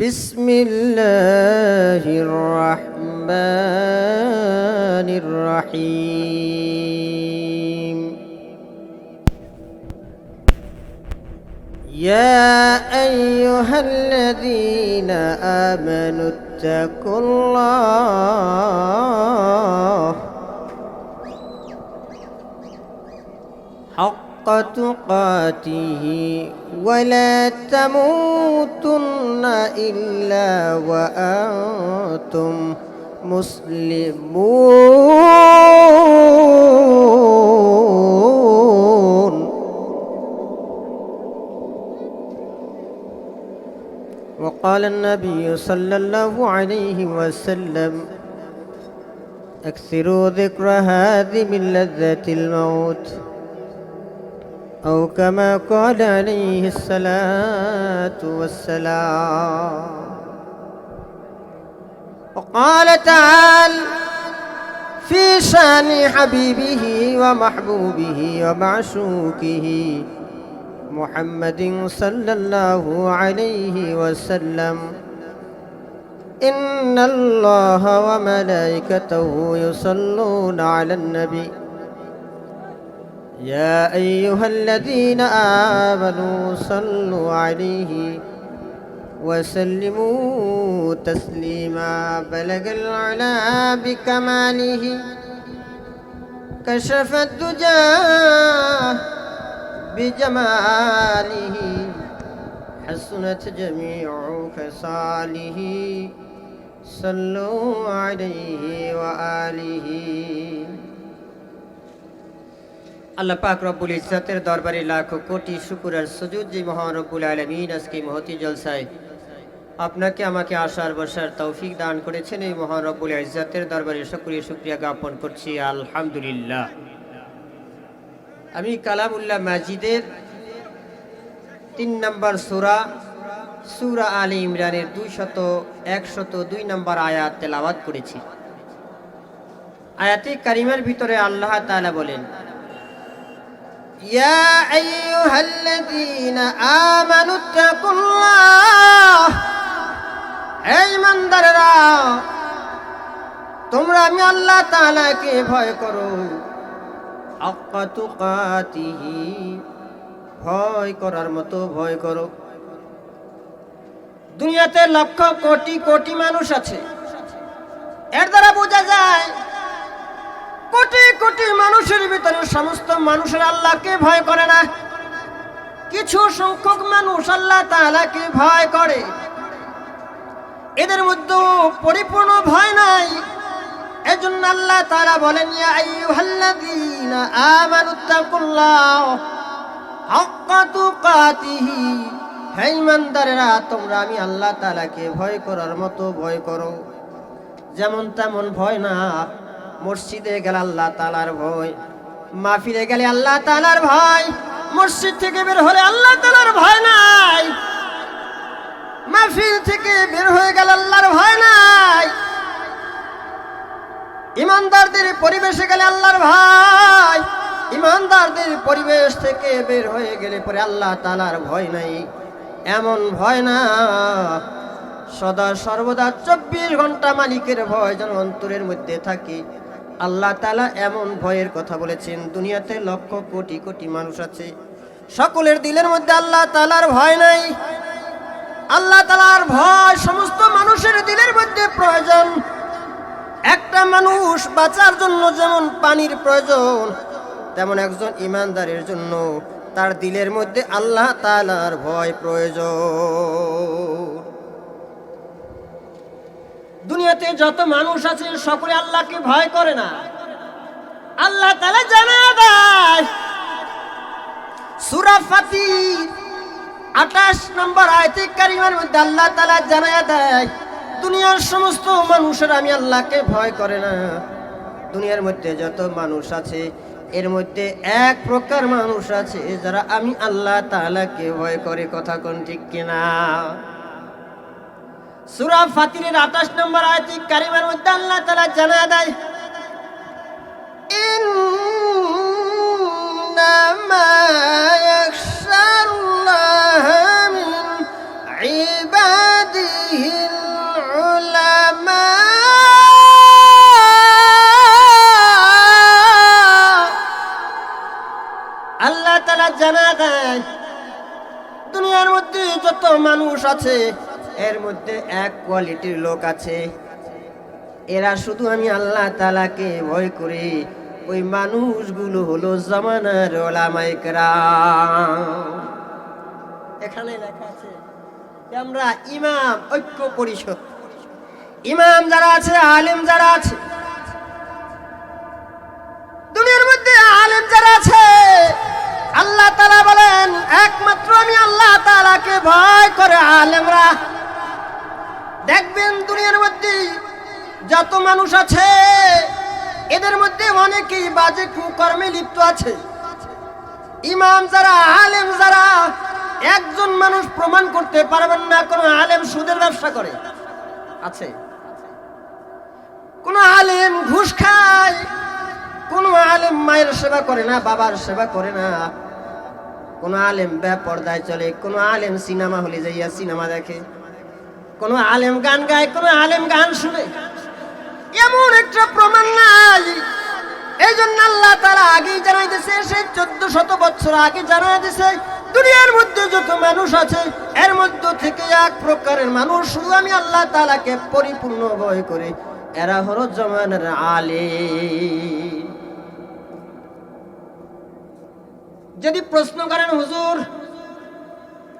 بسم الله الرحمن الرحيم. يا أيها الذين آمنوا اتقوا الله. حق تقاته ولا تموتن إلا وأنتم مسلمون. وقال النبي صلى الله عليه وسلم اكثروا ذكر هذه من لذة الموت. أو كما قال عليه الصلاة والسلام. وقال تعالى في شأن حبيبه ومحبوبه ومعشوقه محمد صلى الله عليه وسلم. إن الله وملائكته يصلون على النبي. يا أيها الذين آمنوا صلوا عليه وسلموا تسليما. بلغ العلا بكماله كشف الدجى بجماله حسنت جميع خصاله. صلوا عليه وآله. আল্লাহ পাক রব্বুল ইজ্জতের দরবারে লাখো কোটি শুকুর আর সুজুদ যে মহান রব্বুল আলমিন আজকে মহতি জলসায় আপনাকে আমাকে আসার বসার তৌফিক দান করেছেন এই মহান রব্বুল ইজ্জতের দরবারে সকরিয়ে শুক্রিয়া জ্ঞাপন করছি, আলহামদুলিল্লাহ। আমি কালামুল্লাহ মাজিদের তিন নম্বর সুরা সুরা আলী ইমরানের দুই শত একশত দুই নম্বর আয়াত তেলাওয়াত করেছি। আয়াতে কারিমার ভিতরে আল্লাহ তালা বলেন يا أيها الذين آمنوا اتقوا الله এই মন্দারেরা তোমরা আমি আল্লাহ তাআলাকে ভয় করো হাক্কা তুকাতিহি ভয় করার মতো ভয় করো দুনিয়াতে লক্ষ কোটি কোটি মানুষ আছে এর দ্বারা বোঝা যায় কোটি কোটি মানুষের ভিতরে সমস্ত মানুষের আল্লাহকে ভয় করে না? কিছু সংখ্যক মানুষ আল্লাহ তাআলাকে ভয় করে। এদের মধ্যে পরিপূর্ণ ভয় নাই। এজন্য আল্লাহ তাআলা বলেন হে ইমানদারেরা তোমরা আমি আল্লাহ তাআলাকে ভয় করার মতো ভয় করো। যেমন তেমন ভয় না। মসজিদে গেলে আল্লাহ তালার ভয়। মাহফিলে গেলে আল্লাহ তালার ভয়। মসজিদ থেকে বের হলে আল্লাহ তালার ভয় নাই। মাহফিল থেকে বের হয়ে গেলে আল্লাহর ভয় নাই। ইমানদারদের পরিবেশে গেলে আল্লাহর ভয়। ইমানদারদের পরিবেশ থেকে বের হয়ে গেলে পরে আল্লাহ তালার ভয় নাই। এমন ভয় না। সদা সর্বদা চব্বিশ ঘণ্টা মালিকের ভয় যেন অন্তরের মধ্যে থাকে। আল্লাহ তালা এমন ভয়ের কথা বলেছেন, দুনিয়াতে লক্ষ কোটি কোটি মানুষ আছে। সকলের দিলের মধ্যে আল্লাহ তালার ভয় নাই। আল্লাহ তালার ভয় সমস্ত মানুষের দিলের মধ্যে প্রয়োজন। একটা মানুষ বাঁচার জন্য যেমন পানির প্রয়োজন, তেমন একজন ইমানদারের জন্য তার দিলের মধ্যে আল্লাহ তালার ভয় প্রয়োজন। দুনিয়াতে যত মানুষ আছে, সকলে আল্লাহকে ভয় করে না। আল্লাহ তালা জানা দেয়। সুরা ফাতি আঠাশ নম্বর আয়তে কারিমার মধ্যে আল্লাহ তালা জানা দেয়, দুনিয়ার সমস্ত মানুষের আমি আল্লাহকে ভয় করে না। দুনিয়ার মধ্যে যত মানুষ আছে, এর মধ্যে এক প্রকার মানুষ আছে, যারা আমি আল্লাহ তাআলাকে ভয় করে, কথা কোন ঠিক কিনা? সুরা ফাতিরের আঠাশ নম্বর আয়তি কারিমার মধ্যে আল্লাহ তালা জানা দেয় আল্লাহ তালা জানা দেয়, দুনিয়ার মধ্যে যত মানুষ আছে এর মধ্যে এক কোয়ালিটির লোক আছে। এরা শুধু আমি আল্লাহ তালাকে ভয় করি। ওই মানুষগুলো হলো জামানার ওলামাইকরা এখানে লেখা আছে আমরা ইমাম, ঐক্য পরিষদ। ইমাম যারা আছে, আলেম যারা আছে, দুনিয়ার মধ্যে আলেম যারা আছে, আল্লাহ তালা বলেন, একমাত্র আমি আল্লাহ তালাকে ভয় করে আলেমরা। দেখবেন দুনিয়ার মধ্যে যত মানুষ আছে, এদের মধ্যে অনেকেই বাজে কুকর্মে লিপ্ত আছে। ইমাম যারা, আলেম যারা, একজন মানুষ প্রমাণ করতে পারবেন না, কোন আলেম সুদের ব্যবসা করে। আছে। কোন আলেম ঘুষ খায়, কোন আলেম মায়ের সেবা করে না, বাবার সেবা করে না। কোন আলেম বেপর্দায় চলে, কোন আলেম সিনেমা হলে যাইয়া সিনেমা দেখে। কোন আলেম গান গায়, কোন আলেম গান শুনে। এমন একটা প্রমাণ নাই। এই জন্য আল্লাহ তারা আগেই জানাই দিছে সে চোদ্দ শত বছর আগে জানাই দিছে দুনিয়ার মধ্যে যত মানুষ আছে, এর মধ্য থেকে এক প্রকারের মানুষ শুধু আমি আল্লাহ তালাকে পরিপূর্ণ ভয় করে। এরা হলো জমানের আলে যদি প্রশ্ন করেন, হুজুর,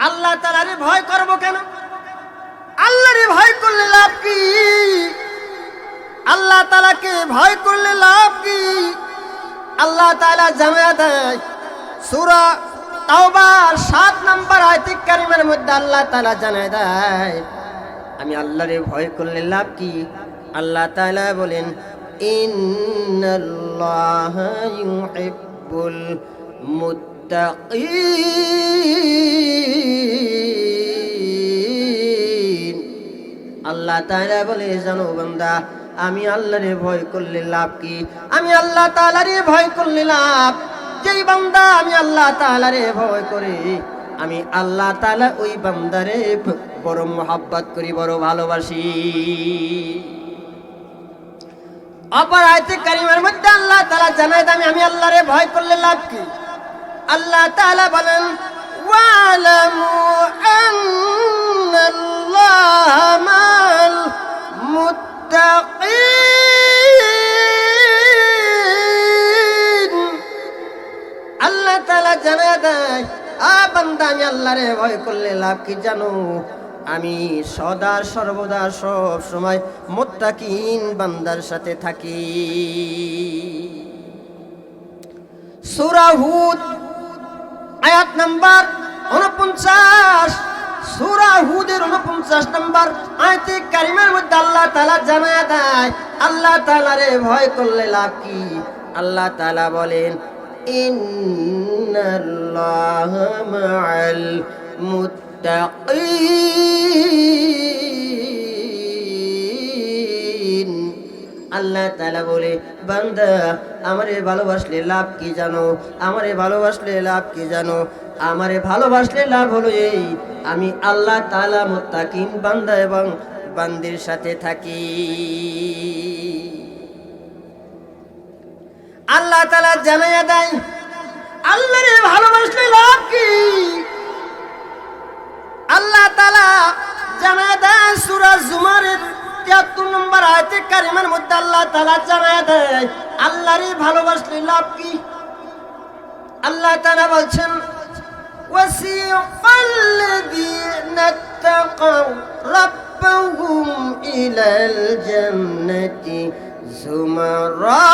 আল্লাহ তালারে ভয় করব কেন? আল্লাহরে ভয় করলে লাভ কি? আল্লাহ তালাকে ভয় করলে লাভ কি? আল্লাহ তালা জানা দেয়, সুরা তাওবার সাত নম্বর আয়তিক কারিমের মধ্যে আল্লাহ তালা জানায় দেয়, আমি আল্লাহরে ভয় করলে লাভ কি? আল্লাহ তাআলা বলেন, ইন্নাল্লাহ ইউহিব্বুল মুত্তাকিন। আল্লাহ তাআলা বলে, জানো বান্দা, আমি আল্লাহরে ভয় করলে লাভ কি? আমি আল্লাহ তাআলারে ভয় করলে লাভ। যেই বান্দা আমি আল্লাহ তাআলারে ভয় করি, আমি আল্লাহ তাআলা ওই বান্দারে বড় মোহাব্বত করি, বড় ভালোবাসি। অপর আয়তে কারিমের মধ্যে আল্লাহ তাআলা জানায় আমি আমি আল্লাহরে ভয় করলে লাভ কি? আল্লাহ তাআলা বলেন, ওয়ালামু আন্নাল্লাহ মাল মুত্তাকিন আল্লাহ তাআলা জানায় দেয়, আ বান্দা, আমি আল্লাহরে ভয় করলে জানো? আমি সদা সর্বদা সব সময় মোত্তাকিন বান্দার সাথে থাকি। সূরা হুদ, আয়াত নাম্বার উনপঞ্চাশ সূরা হুদের উনপঞ্চাশ নাম্বার আয়াতে কারিমের আল্লাহ তাআলা জানায় দেয়, আল্লাহ তাআলারে ভয় করলে লাভ কি? আল্লাহ তাআলা বলেন, ইন্নাল্লাহ মাআল মুত্তাকিন। আল্লাহ তালা বলে, বান্দা, আমারে ভালোবাসলে লাভ কি জানো? আমারে ভালোবাসলে লাভ কি জানো? আমারে ভালোবাসলে লাভ হলো এই, আমি আল্লাহ তাআলা মুত্তাকিন বান্দা এবং বান্দির সাথে থাকি। আল্লাহ তালা জানাইয়া দেয়, আল্লাহরে ভালোবাসলে লাভ কি? আল্লাহ তালা জানায় দেয়, সূরা জুমারের 73 নম্বর আয়াতে কারিমের মধ্যে আল্লাহ তাআলা জানায় দেয় আল্লাহরে ভালোবাসলে লাভ কি আল্লাহ তাআলা বলছেন وسيق الذين اتقوا ربهم إلى الجنة زمرا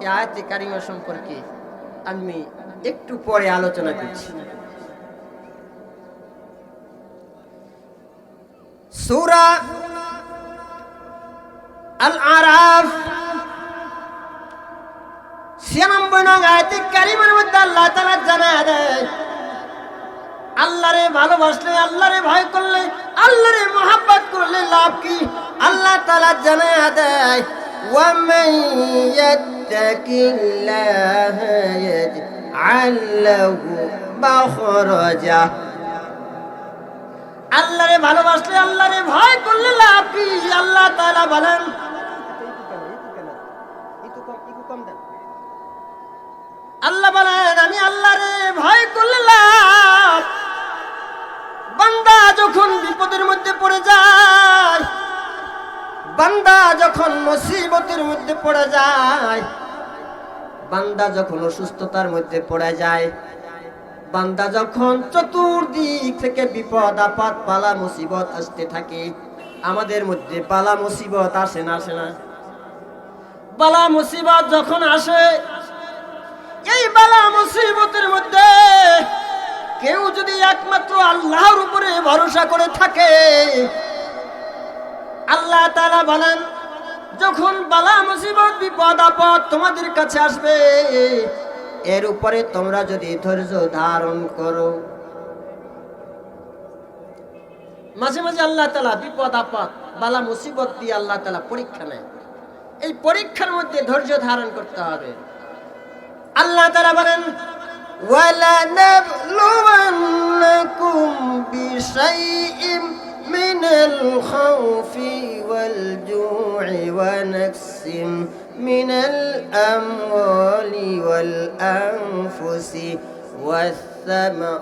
এই আয়াতে কারিমা সম্পর্কে আমি একটু পরে আলোচনা করছি সূরা আল আরাফ ছিয়ানব্বই নং আয়াতে কারিমের মধ্যে আল্লাহ তাআলা জানায় দেয় আল্লাহরে ভালোবাসলে আল্লাহরে ভয় করলে আল্লাহরে মোহাব্বত করলে লাভ কি আল্লাহ তাআলা জানায় দেয় ومن يتق الله يجعل له مخرجا আল্লাহরে ভালোবাসলে আল্লাহরে ভয় করলে লাভ কি? আল্লাহ তাআলা বলেন, আল্লাহ বলেন, আমি আল্লাহরে ভয় করলাম বান্দা যখন বিপদের মধ্যে পড়ে যায়, বান্দা যখন মুসিবতের মধ্যে পড়ে যায়, বান্দা যখন অসুস্থতার মধ্যে পড়ে যায় বান্দা যখন চতুর্দিক থেকে বিপদ আপদ পালা, মুসিবত আসতে থাকে, আমাদের মধ্যে পালা, মুসিবত আসে না আসে না। বালা মুসিবত যখন আসে, এই বালা মুসিবতের মধ্যে কেউ যদি একমাত্র আল্লাহর উপরে ভরসা করে থাকে, আল্লাহ তারা বলেন, যখন বালা মুসিবত, বিপদ আপদ তোমাদের কাছে আসবে এর উপরে তোমরা যদি ধৈর্য ধারণ করো মাঝে মাঝে আল্লাহ তালা বিপদ আপদ বালা মুসিবত দিয়ে আল্লাহ তালা পরীক্ষা নেয় এই পরীক্ষার মধ্যে ধৈর্য ধারণ করতে হবে আল্লাহ তারা বলেন وَلَنَبْلُوَنَّكُمْ بِشَيْءٍ مِنَ الْخَوْفِ وَالْجُوعِ وَنَقْصٍ من الأموال والأنفس والثمرات.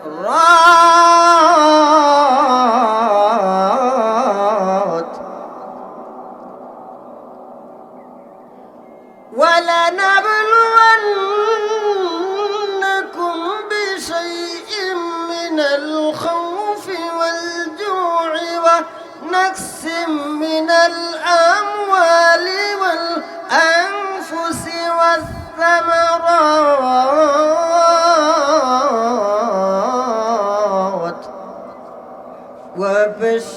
ولنبلونكم بشيء من الخوف والجوع ونقص من الأموال والأنفس والثمرات وبشر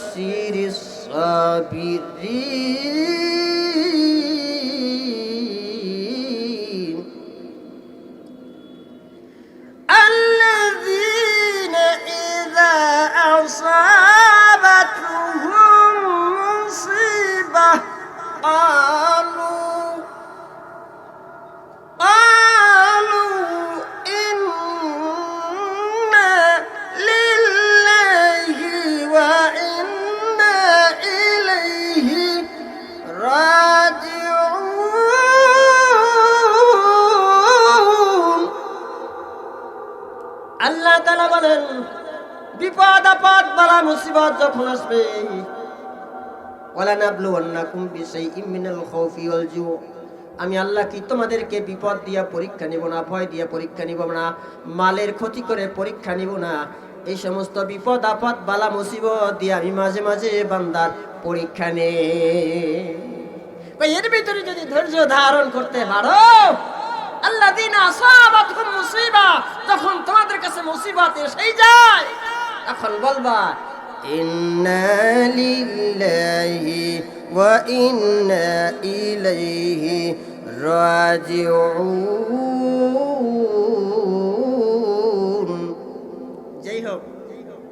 বলেন, বিপদ, আপদ, বালা, মুসিবত যখন আসবে আমি আল্লাহ কি তোমাদেরকে বিপদ দিয়া পরীক্ষা নিব না, ভয় দিয়া পরীক্ষা নিব না, মালের ক্ষতি করে পরীক্ষা নিব না, এই সমস্ত বিপদ, আপদ, বালা, মুসিবত দিয়ে আমি মাঝে মাঝে বান্দার পরীক্ষা নে। এর ভিতরে যদি ধৈর্য ধারণ করতে পারো মুসিবা তখন তোমাদের কাছে মুসিবত এসেই যায় তখন বলবা ইন্না লিল্লাহি ওয়া ইন্না ইলাইহি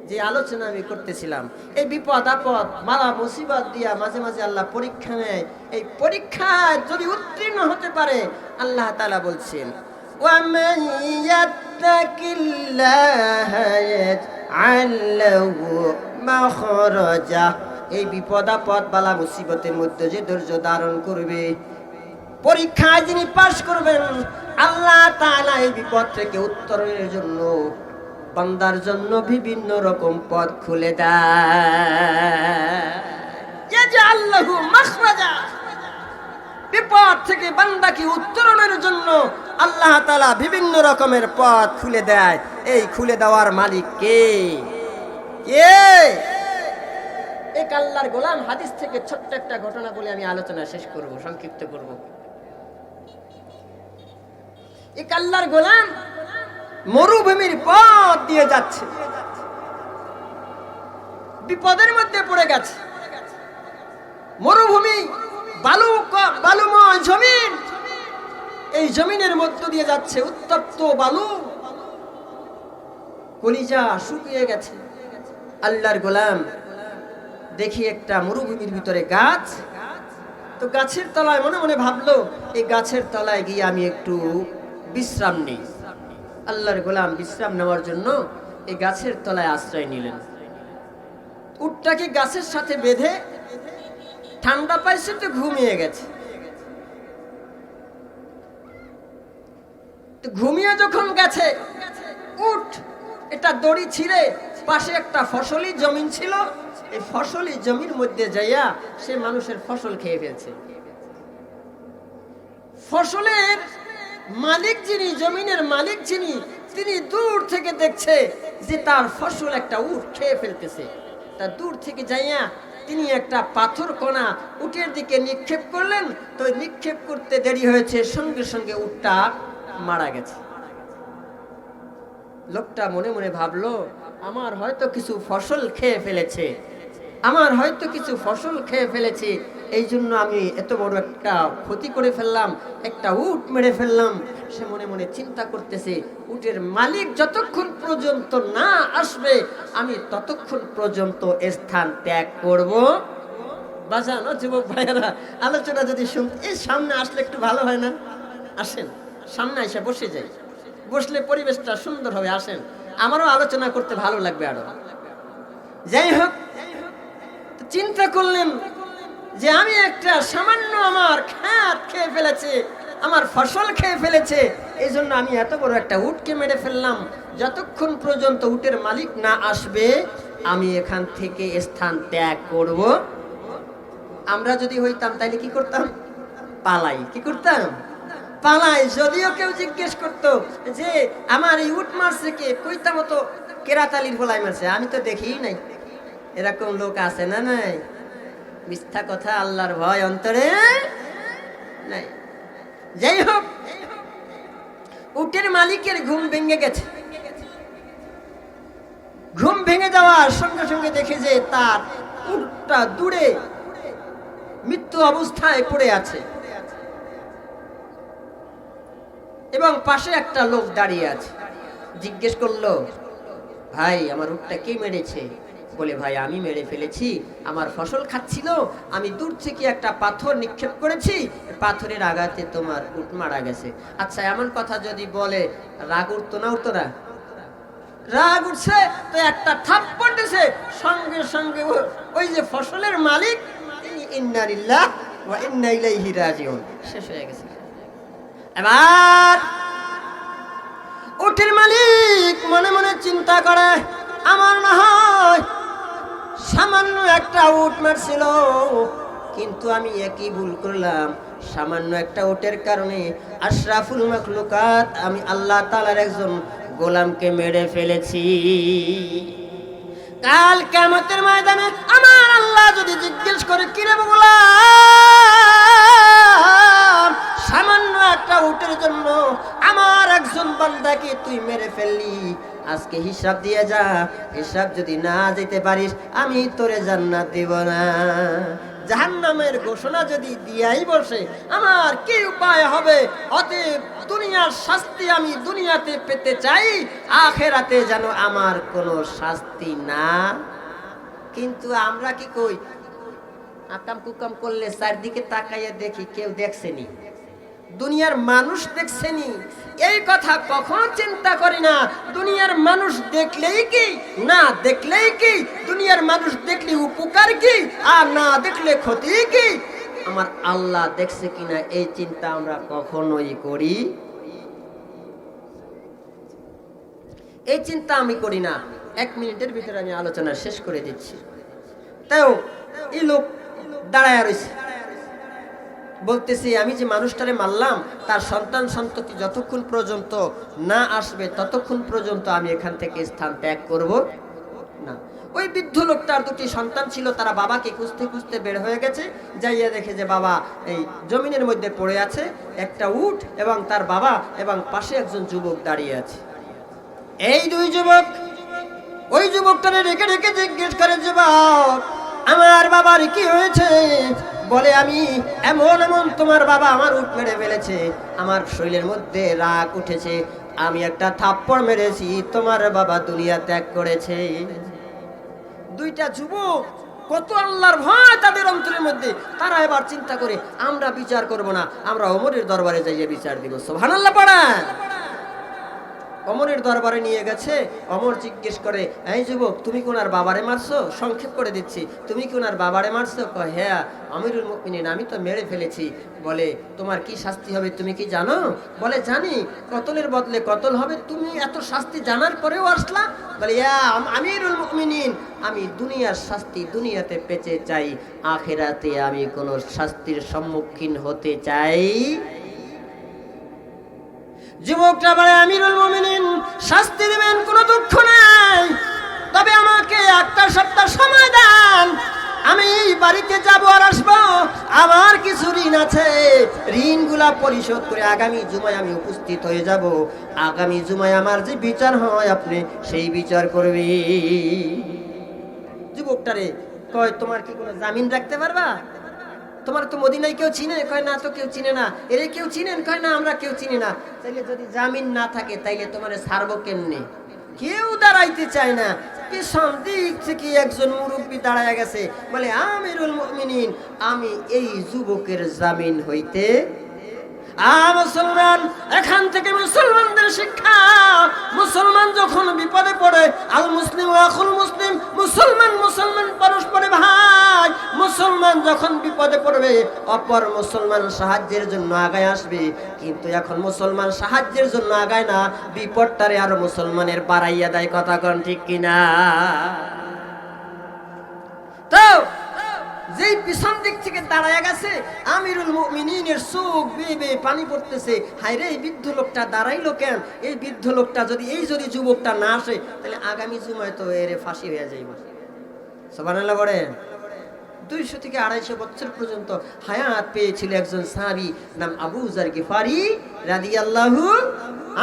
যে আলোচনা আমি করতেছিলাম, এই বিপদ আপদ, মালা মুসিবত দিয়া মাঝে মাঝে আল্লাহ পরীক্ষা নেয়। এই পরীক্ষায় যদি উত্তীর্ণ হতে পারে, আল্লাহ তালা বলছেন এই বিপদ আপদ বালা মুসিবতের মধ্যে যে ধৈর্য ধারণ করবে, পরীক্ষায় যিনি পাশ করবেন, আল্লাহ তালা এই বিপদ থেকে উত্তরণের জন্য বান্দার জন্য বিভিন্ন রকম পথ খুলে দেয়। বিপদ থেকে বান্দাকে উত্তরণের জন্য আল্লাহ তাআলা বিভিন্ন রকমের পথ খুলে দেয়। এই খুলে দেওয়ার মালিক কে? কে? এক আল্লাহর গোলাম হাদিস থেকে ছোট্ট একটা ঘটনা বলে আমি আলোচনা শেষ করব, সংক্ষিপ্ত করব। এক আল্লাহর গোলাম মরুভূমির পথ দিয়ে যাচ্ছে। বিপদের মধ্যে পড়ে গেছে। মরুভূমি, বালু বালুময় জমিন, এই জমিনের মধ্য দিয়ে যাচ্ছে উত্তপ্ত বালু। কলিজা শুকিয়ে গেছে। আল্লাহর গোলাম, দেখি একটা মরুভূমির ভিতরে গাছ। তো গাছের তলায় মনে মনে ভাবলো, এই গাছের তলায় গিয়ে আমি একটু বিশ্রাম নেই। আল্লাহর গোলাম বিশ্রাম নেওয়ার জন্য এই গাছের তলায় আশ্রয় নিলেন। উটটাকে গাছের সাথে বেঁধে ঠান্ডা পাইছে তো ঘুমিয়ে গেছে। ঘুমিয়ে যখন গেছে, উঠ, এটা দড়ি ছিঁড়ে পাশে একটা ফসলি জমিন ছিল, এই ফসলি জমির মধ্যে যাইয়া সে মানুষের ফসল খেয়ে ফেলছে। ফসলের মালিক যিনি, জমিনের মালিক যিনি, তিনি দূর থেকে দেখছে যে তার ফসল একটা উট খেয়ে ফেলতেছে। তা দূর থেকে যাইয়া তিনি একটা পাথর কণা উটের দিকে নিক্ষেপ করলেন। তো নিক্ষেপ করতে দেরি হয়েছে, সঙ্গে সঙ্গে উটটা মারা গেছে। লোকটা মনে মনে ভাবলো, আমার হয়তো কিছু ফসল খেয়ে ফেলেছে। আমার হয়তো কিছু ফসল খেয়ে ফেলেছে। এই জন্য আমি এত বড় একটা ক্ষতি করে ফেললাম, একটা উট মেরে ফেললাম। সে মনে মনে চিন্তা করতেছে, উটের মালিক যতক্ষণ পর্যন্ত না আসবে, আমি ততক্ষণ পর্যন্ত স্থান ত্যাগ করব। বাজান যুবক ভাইয়েরা, আলোচনা যদি শুন, এই সামনে আসলে একটু ভালো হয় না? আসেন, সামনে এসে বসে যাই। বসলে পরিবেশটা সুন্দর হবে, আসেন। আমারও আলোচনা করতে ভালো লাগবে আরও। যাই হোক, চিন্তা করলেন যে আমি একটা সামান্য আমার খ্যাত খেয়ে ফেলেছে, আমার ফসল খেয়ে ফেলেছে এই জন্য আমি এত বড় একটা উটকে মেরে ফেললাম। যতক্ষণ পর্যন্ত উটের মালিক না আসবে, আমি এখান থেকে স্থান ত্যাগ করব। আমরা যদি হইতাম তাহলে কি করতাম? পালাই। কি করতাম? পালাই। যদিও কেউ জিজ্ঞেস করতো যে, আমার এই উট মারছে কে? কইতা মতো কেরাতালির ফলাই মারছে। আমি তো দেখিই নাই। এরকম লোক আছে না নাই? মিথ্যা কথা আল্লাহর ভয় অন্তরে নাই। যাই হোক, উটের মালিকের ঘুম ভেঙে গেছে। ঘুম ভেঙে যাওয়ার সঙ্গে সঙ্গে দেখে যে তার উটটা দূরে মৃত্যু অবস্থায় পড়ে আছে। এবং পাশে একটা লোক দাঁড়িয়ে আছে। জিজ্ঞেস করল, ভাই, আমার উটটা কে মেরেছে? বলে, ভাই, আমি মেরে ফেলেছি, আমার ফসল খাচ্ছিল, আমি দূর থেকে একটা পাথর নিক্ষেপ করেছি, পাথরের আঘাতে তোমার উট মারা গেছে। আচ্ছা এমন কথা যদি বলে, রাগ উঠতো না উঠতো না? রাগ উঠছে, তো একটা থাপ্পড় দিছে, সঙ্গে সঙ্গে ওই যে ফসলের মালিক শেষ হয়ে গেছে। মালিক মনে মনে চিন্তা করে, আমার না হয় সামান্য একটা উট মারছিল। কিন্তু আমি একই ভুল করলাম। সামান্য একটা উটের কারণে আশরাফুল মখলুকাত, আমি আল্লাহ তালার একজন গোলামকে মেরে ফেলেছি। কাল কেমতের ময়দানে আমার আল্লাহ যদি জিজ্ঞেস করে কিরে গোলাম, সামান্য একটা উটের জন্য আমার একজন বান্দাকে তুই মেরে ফেললি? আজকে হিসাব দিয়ে যা, হিসাব যদি না যেতে পারিস, আমি তোরে জান্নাত দিব না। জাহান্নামের ঘোষণা যদি দিয়াই বসে, আমার কি উপায় হবে? অতএব দুনিয়ার শাস্তি আমি দুনিয়াতে পেতে চাই, আখেরাতে যেন আমার কোনো শাস্তি না। কিন্তু আমরা কি কই? আকাম কুকাম করলে চারদিকে তাকাইয়া দেখি কেউ দেখছেনি দুনিয়ার মানুষ দেখছেনি। এই কথা কখনো চিন্তা করি না। দুনিয়ার মানুষ দেখলেই কি, না দেখলেই কি, দুনিয়ার মানুষ দেখলে উপকার কি, আর না দেখলে ক্ষতি কি? আমার আল্লাহ দেখছে কিনা এই চিন্তা আমরা কখনোই করি। এই চিন্তা আমি করি না। এক মিনিটের ভিতরে আমি আলোচনা শেষ করে দিচ্ছি। তাও এই লোক দাঁড়ায় রয়েছে। বলতেছি, আমি যে মানুষটারে মারলাম, তার সন্তান সন্ততি যতক্ষণ পর্যন্ত না আসবে, ততক্ষণ পর্যন্ত আমি এখান থেকে স্থান ত্যাগ করব না। ওই বৃদ্ধ লোকটার দুটি সন্তান ছিল, তারা বাবাকে খুঁজতে খুঁজতে বের হয়ে গেছে, যাইয়া দেখে যে বাবা এই জমিনের মধ্যে পড়ে আছে, একটা উট এবং তার বাবা এবং পাশে একজন যুবক দাঁড়িয়ে আছে। এই দুই যুবক, ওই যুবকটারে রেখে রেখে জিজ্ঞেস করে যে যুবক, আমার বাবার কি হয়েছে? বলে, আমি এমন এমন তোমার বাবা আমার উঠ মেরে ফেলেছে। আমার শরীরের মধ্যে রাগ উঠেছে। আমি একটা থাপ্পড় মেরেছি। তোমার বাবা দুনিয়া ত্যাগ করেছে। দুইটা যুবক কত আল্লাহর ভয় তাদের অন্তরের মধ্যে। তারা এবার চিন্তা করে, আমরা বিচার করব না। আমরা ওমরের দরবারে যাইয়ে বিচার দিব। সোহান আল্লাহ পড়া অমরের দরবারে নিয়ে গেছে। অমর জিজ্ঞেস করে, এই যুবক, তুমি কোনার বাবারে মারছো? সংক্ষেপ করে দিচ্ছি, তুমি কি ওনার বাবারে মারছো? কয় হ্যাঁ আমিরুল মুমিনিন, আমি তো মেরে ফেলেছি। বলে, তোমার কি শাস্তি হবে তুমি কি জানো? বলে, জানি, কতলের বদলে কতল হবে, তুমি এত শাস্তি জানার পরেও আসলা? বলে, ইয়া আম- আমিরুল মুমিনিন, আমি দুনিয়ার শাস্তি দুনিয়াতে পেতে চাই, আখেরাতে আমি কোনো শাস্তির সম্মুখীন হতে চাই যুবকটা বলে, আমিরুল মুমিনিন, শাস্তি দেবেন, কোনো দুঃখ নাই। তবে আমাকে একটা সপ্তাহ সময় দেন। আমি বাড়িতে যাব আর আসব। আমার কিছু ঋণ আছে। ঋণগুলা পরিশোধ করে আগামী জুমায় আমি উপস্থিত হয়ে যাব। আগামী জুমায় আমার যে বিচার হয়, আপনি সেই বিচার করবি যুবকটারে কয়, তোমার কি কোনো জামিন রাখতে পারবা? তোমার তো মদিনায় কেউ চিনে, কয় না তো কেউ চিনে না। এরে কেউ চিনেন, কয় না, আমরা কেউ চিনি না। তাইলে যদি জামিন না থাকে, তাইলে তোমার সার্ব কেমনে? কেউ দাঁড়াইতে চায় না। পিছন দিক থেকে একজন মুরব্বী দাঁড়ায় গেছে। বলে, আমিরুল মমিন আমি এই যুবকের জামিন হইতে মুসলমান, এখান থেকে মুসলমানদের শিক্ষা। মুসলমান যখন বিপদে পড়ে, আল মুসলিম আখুল মুসলিম, মুসলমান মুসলমান পরস্পরে ভাই মুসলমান যখন বিপদে পড়বে, অপর মুসলমান সাহায্যের জন্য আগায় আসবে। কিন্তু এখন মুসলমান সাহায্যের জন্য আগায় না, বিপদটারে আর মুসলমানের বাড়াইয়া দেয়, কথা কন ঠিক কিনা? তো যেই পিছন দিক থেকে দাঁড়ায় গেছে, আমিরুল মুমিনিনের চোখ বেয়ে বেয়ে পানি পড়তেছে। হায় রে এই বৃদ্ধ লোকটা দাঁড়াইলো কেন? এই বৃদ্ধ লোকটা যদি এই যদি যুবকটা না আসে, তাহলে আগামী জুমায় তো এর ফাঁসি হয়ে যাইব। সবানাল্লাহ বলেন। দুইশো থেকে আড়াইশো বছর পর্যন্ত হায়াত পেয়েছিল একজন সাহাবি নাম আবু জার গিফারি রাদিয়াল্লাহু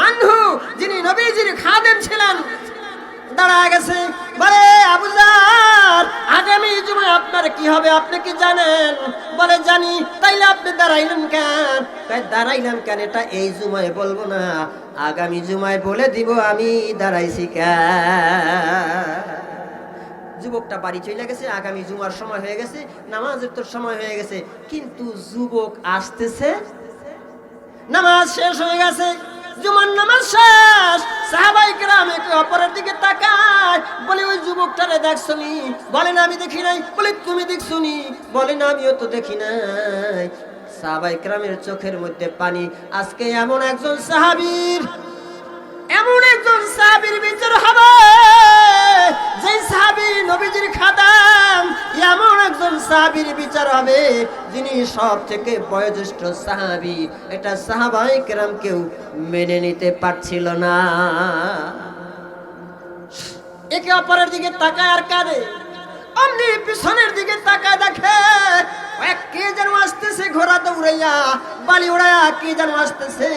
আনহু, যিনি নবীজির খাদেম ছিলেন। দাঁড়ায় গেছে। বলে আবুজার আগামী জুমায় আপনার কি হবে আপনি কি জানেন? বলে, জানি। তাইলে আপনি দাঁড়াইলেন কেন? তাই দাঁড়াইলাম কেন? এটা এই জুমায় বলব না। আগামী জুমায় বলে দিব আমি দাঁড়াইছি যুবকটা বাড়ি চলে গেছে। আগামী জুমার সময় হয়ে গেছে। নামাজের তোর সময় হয়ে গেছে। কিন্তু যুবক আসতেছে। নামাজ শেষ হয়ে গেছে। জুমার নামাজ শেষ। সাহাবাই গ্রাম একে অপরের দিকে তাকায়। বলে, ওই যুবকটারে দেখছনি? বলে, না, আমি দেখি নাই। বলে, তুমি দেখছনি? বলে, না, আমিও তো দেখি নাই। সাহাবাই গ্রামের চোখের মধ্যে পানি। আজকে এমন একজন সাহাবীর, এমন একজন সাহাবীর বিচার হবে। যিনি সব থেকে বয়োজ্যেষ্ঠ সাহাবী। এটা সাহাবাই কেরাম কেউ মেনে নিতে পারছিল না। একে অপরের দিকে তাকায় কাঁদে। অমনি পিছনের দিকে তাকায় দেখে কে যেন আসতেছে ঘোড়া দৌড়াইয়া বালি উড়াইয়া কে যেন আসতেছে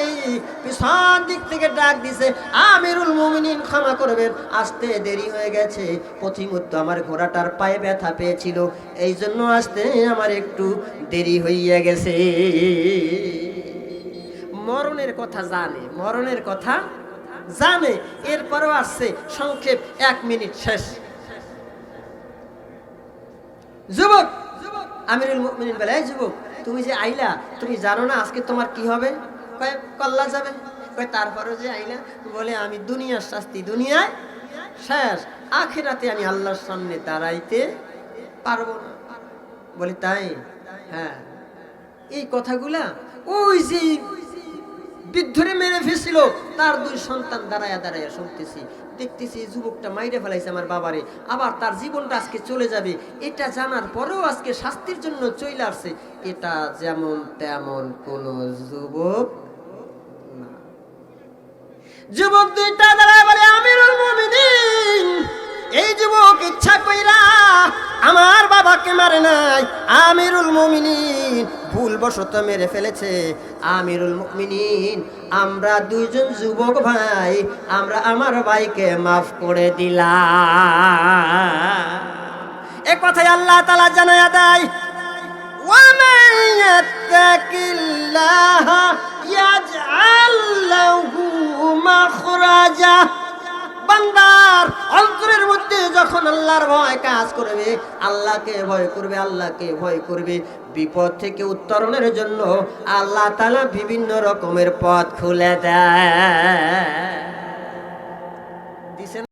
পিছন দিক থেকে ডাক দিছে, আমিরুল মুমিনিন, ক্ষমা করবেন। আসতে দেরি হয়ে গেছে। পথিমধ্য আমার ঘোড়াটার পায়ে ব্যথা পেয়েছিল। এই জন্য আসতে আমার একটু দেরি হইয়া গেছে। মরণের কথা জানে, মরণের কথা জানে। এরপরও আসছে সংক্ষেপ এক মিনিট শেষ। যুবক আমিরুল মুমিনিন বলে, এই যুবক, তুমি যে আইলা, তুমি জানো না আজকে তোমার কি হবে? কয়, কল্লা যাবে। কয় তারপরে যে আইলা? বলে, আমি দুনিয়ার শাস্তি, দুনিয়ায় শেষ। আখেরাতে আমি আল্লাহর সামনে দাঁড়াইতে পারব না। বলি, তাই? হ্যাঁ। এই কথাগুলা ওই যে বৃদ্ধরে মেরে ফেছিল তার দুই সন্তান দাঁড়ায়া দাঁড়ায়া শুনতেছি। দেখতেছি যুবকটা মাইরে ফেলাইছে আমার বাবারে। আবার তার জীবনটা আজকে চলে যাবে। এটা জানার পরেও আজকে শাস্তির জন্য চলে আসছে। এটা যেমন তেমন কোন যুবক। যুবক দুইটা দাঁড়ায় বলে আমিরুল আমার বাবাকে মারে নাই আমিরুল মুমিনিন ভুলবশত মেরে ফেলেছে আমিরুল মুমিনিন আমরা দুইজন যুবক ভাই আমরা আমার ভাইকে মাফ করে দিলাম এ কথাই আল্লাহ তালা জানায়া দেয় ومن يتق الله يجعل له مخرجا বান্দার অন্তরের মধ্যে যখন আল্লাহর ভয় কাজ করবে, আল্লাহকে ভয় করবে, আল্লাহকে ভয় করবে, বিপদ থেকে উত্তরণের জন্য আল্লাহ তালা বিভিন্ন রকমের পথ খুলে দেয়।